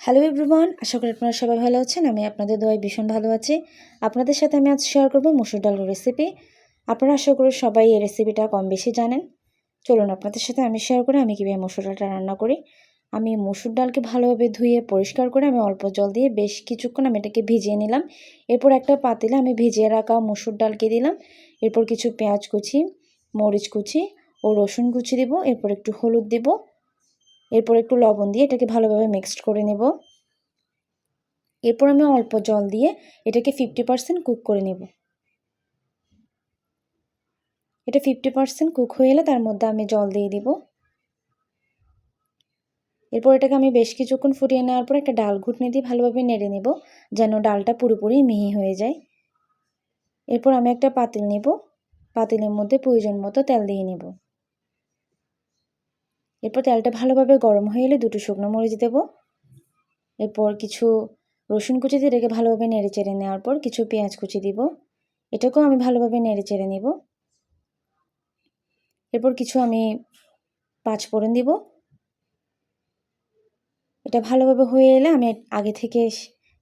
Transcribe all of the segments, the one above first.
Hello everyone আশা করি আপনারা সবাই ভালো আছেন। আমি আপনাদের দোয়ায় ভীষণ ভালো আছি। আপনাদের সাথে আমি আজ শেয়ার করব মুসুর ডালের রেসিপি আপনারা আশা করি সবাই এই রেসিপিটা কম বেশি জানেন। চলুন, আপনাদের সাথে আমি শেয়ার করি আমি কীভাবে মুসুর ডালটা রান্না করি। আমি মুসুর ডালকে ভালোভাবে ধুয়ে, পরিষ্কার করে আমি অল্প জল দিয়ে বেশ কিছুক্ষণ আমি এটাকে ভিজিয়ে নিলাম। এরপর একটা পাতিলে আমি ভিজিয়ে রাখা মুসুর ডালকে দিলাম। এরপর কিছু পেঁয়াজ কুচি, মরিচ কুচি ও রসুন কুচি দিব। এরপর একটু হলুদ দিব। এরপর একটু লবণ দিয়ে এটাকে ভালোভাবে মিক্সড করে নেব। এরপর আমি অল্প জল দিয়ে এটাকে ফিফটি পারসেন্ট কুক করে নেব। এটা ফিফটি পারসেন্ট কুক হয়ে এলে তার মধ্যে আমি জল দিয়ে দিব। এরপর এটাকে আমি বেশ কিছুক্ষণ ফুটিয়ে নেওয়ার পর একটা ডাল ঘুটনি দিয়ে ভালোভাবে নেড়ে নেব, যেন ডালটা পুরোপুরি মিহি হয়ে যায়। এরপর আমি একটা পাতিল নেব। পাতিলের মধ্যে প্রয়োজন মতো তেল দিয়ে নেব। এরপর তেলটা ভালোভাবে গরম হয়ে এলে দুটো শুকনো মরিচ দেব। এরপর কিছু রসুন কুচি দিয়ে এটাকে ভালোভাবে নেড়ে চেড়ে নেওয়ার পর কিছু পেঁয়াজ কুচি দিব। এটাকেও আমি ভালোভাবে নেড়ে চেড়ে নেব। এরপর কিছু আমি পাঁচ ফোড়ন দিব। এটা ভালোভাবে হয়ে এলে আমি আগে থেকে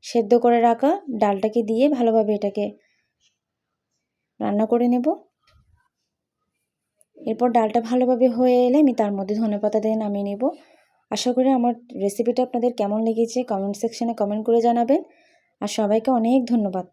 সেদ্ধ করে রাখা ডালটাকে দিয়ে ভালোভাবে এটাকে রান্না করে নেব। এরপর ডালটা ভালোভাবে হয়ে এলে আমি তার মধ্যে ধনে পাতা দিয়ে নামিয়ে নেব। আশা করি আমার রেসিপিটা আপনাদের কেমন লেগেছে কমেন্ট সেকশানে কমেন্ট করে জানাবেন। আর সবাইকে অনেক ধন্যবাদ।